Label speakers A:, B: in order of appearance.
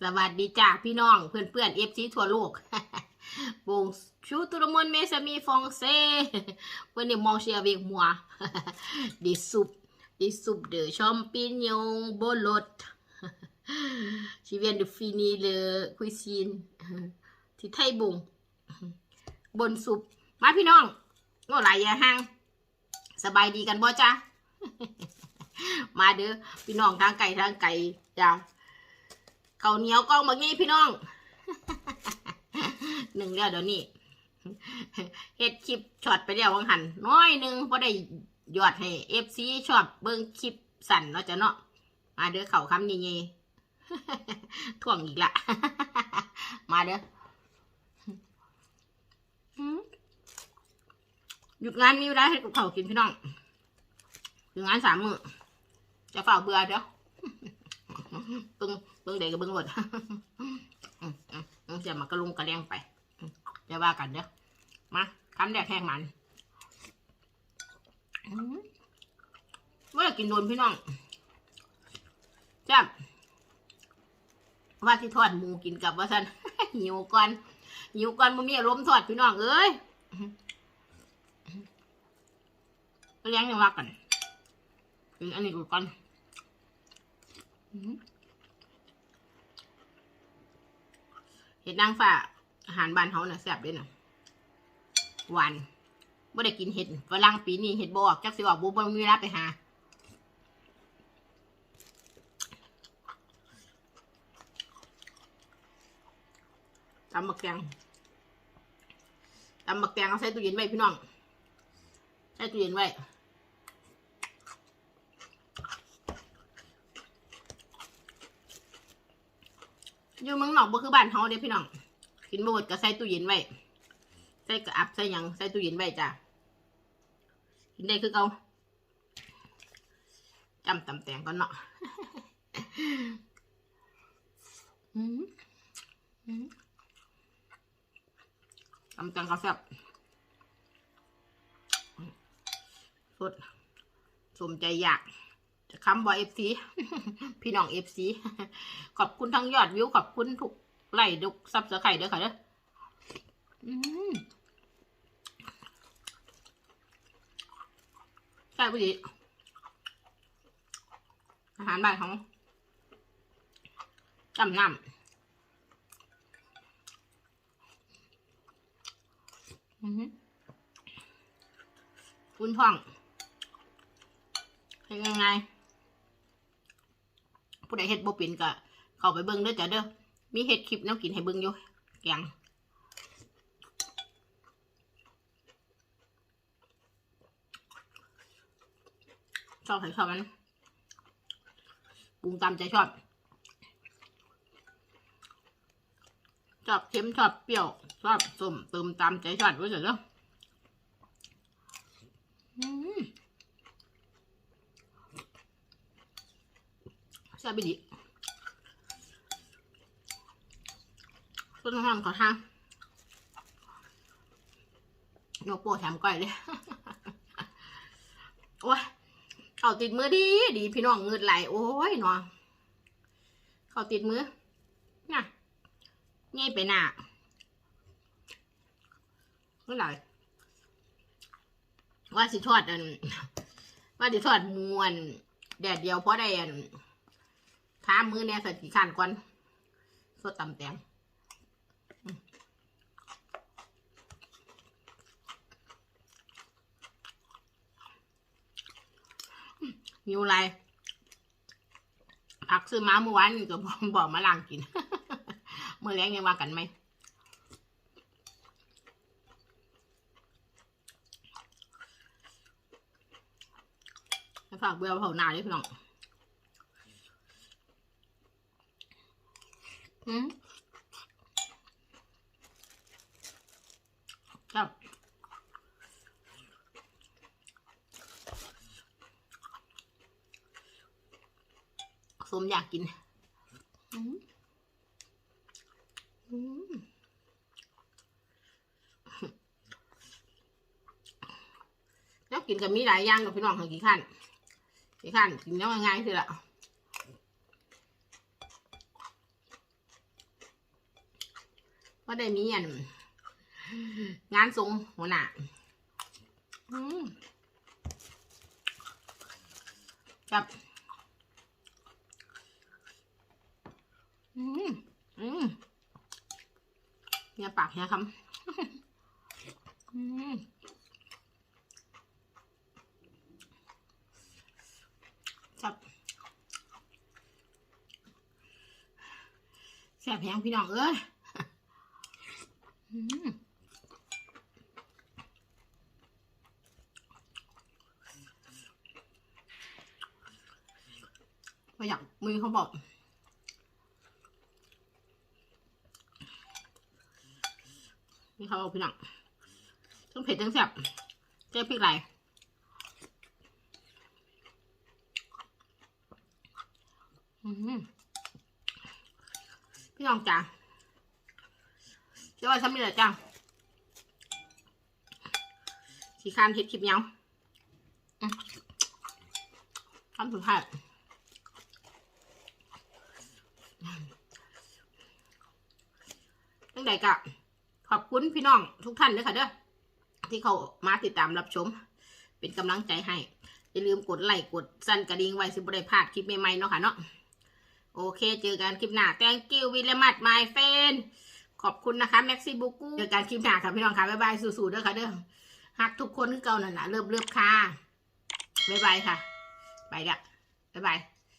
A: สวัสดีจ้าพี่น้องเพื่อนเพื่อนเอฟซีทั่วโลกบงชูตุรมนเมสมีฟองเซเพื่อนเนี่ยมองเชียเวกมัวดิซุปดิซุปเดอชอมปิญองโบลดชีเวียนดูฟินีเลคุยซีนที่ไทยบุงบนซุปมาพี่น้องโง่หลายยาห่างสบายดีกันบ่จ้ามาเด้อพี่น้องทางไก่ทางไก่จ้า เกาเหนียวกล้องแบบนี้พี่น้องหนึ่งแล้วเดี๋ยวนี้เฮ็ดคลิปช็อตไปแล้ววังหันน้อยหนึ่งพอได้ยอดให้เอฟซีชอบเบิ่งคลิปสั่นเนาะจ้ะเนาะมาเด้อเข่าคำนี่ไงท่วงอีกละ มาเด้อหยุดงานมีเวลาให้กับเขากินพี่น้องหยุดงานสามมื้อจะฝ่าเบื่อเด้อ เบิ่งเบิ่งเด็กกับเบิ่งหมดอืมอืมอืมมากระลุงกระเลียงไปอืมจะว่ากันเด้อมาคำแรกแห้งมันเมื่อกินโดนพี่น้องจ้าว่าที่ทอดหมูกินกับว่าสันหิวก่อนหิวก่อนมันมีอารมณ์ทอดพี่น้องเอ้ยเลี้ยงยังว่ากันกินอันนี้ก่อนอื เห็ดนางฟ้าอาหารบ้านเขาน่ะแซ่บเด้วยน่ะหวานไม่ได้กินเห็ดฝรั่งปีนี้เห็ดบออกจักสิออกบุบมีเวลาไปหาตำบักแตงตำบักแตงเอาใส่ตู้เย็นไว้พี่น้อง ใส่ตู้เย็นไว้ อยู่เมืองนอกบ่คือบ้านเฮาเด้พี่น้องกินบ่หมดก็ใส่ตู้เย็นไว้ใส่กระอับใส่หยังใส่ตู้เย็นไว้จ้ะกินได้คือเกาจำตำแตงก่อนเนาะอืมอืมตำแตงก็แซ่บสดสมใจอยาก จะคำบอเอฟซีพี่น้องเอฟซีขอบคุณทั้งยอดวิวขอบคุณทุกไลค์ทุกซับสไครต์ด้วยค่ะเด้ออืมใช่พุดีอาหารบ้านของจำน้ำอืมคุณท่องเป็นยังไง ผู้ใดเฮ็ดบ่เป็นก็เข้าไปเบิ่งเด้อจ้ะเด้อมีเฮ็ดคลิปแนวกินให้เบิ่งอยู่แกงชอบใครชอบมันปรุงตามใจชอบ ชอบเค็มชอบเปรี้ยว ชอบส้มเติมตามใจชอบไว้เถอะเด้อ มแซ่บไปดิต้นห้ามขอทางนกโปแถมก้อยเลย โอ้ยเขาติดมือดี ดีพี่น้องเงินไหล โอ้ยหนองเขาติดมือน่ะง่ายไปหน้าเมื่อไหร่ว่าสิทอดอันว่าสิทอดมวนแดดเดียวเพราะได้อัน ท้ามือเนี่ยใส่กี่ขันก่อนสดตำแตงหิวอะไรผักซื้อมาเมื่อวานก็บอกบอกมาล้างกิน เมื่อแรงยังว่ากันไหมฝากเบื่อเผาหนาด้วยพี่น้อง อืมครับสมอยากกิน อืมอืมแล้วกินกับมีหลายอย่างกับพี่น้องของกี่ขั้นกี่ขั้นกินแล้วง่ายๆสิละ ว่าได้มีอันงานทรงหัวหน้าจับ อืม อืมเนี่ยปากเนี่ยคำอืมจับแสบแหงพี่น้องเอ้ย มไม่อยากมือเขาบอกนี่เขาเอาพี่น้องทั้งเผ็ดทั้งแซ่บเจอพริกไหลพี่น้องจ้า จ้าว่าฉันไม่เลยจ้าสีคานเห็ดคลิปเหนียวอืมคำสุดท้ายตั้งแต่กะขอบคุณพี่น้องทุกท่านด้วยค่ะเด้อที่เขามาติดตามรับชม เป็นกำลังใจให้ อย่าลืมกดไลค์กดสั่นกระดิ่งไว้สิบได้พลาดคลิปใหม่ๆเนาะค่ะเนาะโอเค เจอกันคลิปหน้า thank you very much my friend ขอบคุณนะคะแม็กซี่บุกูเจอกันคลิปหน้าค่ะพี่น้องค่ะบ๊ายบายสู้ๆเด้อค่ะเด้อฮักทุกคนคือเก่านั่นนะเริ่มเริ่มค่ะบ๊ายบายค่ะ ไปละบ๊ายบาย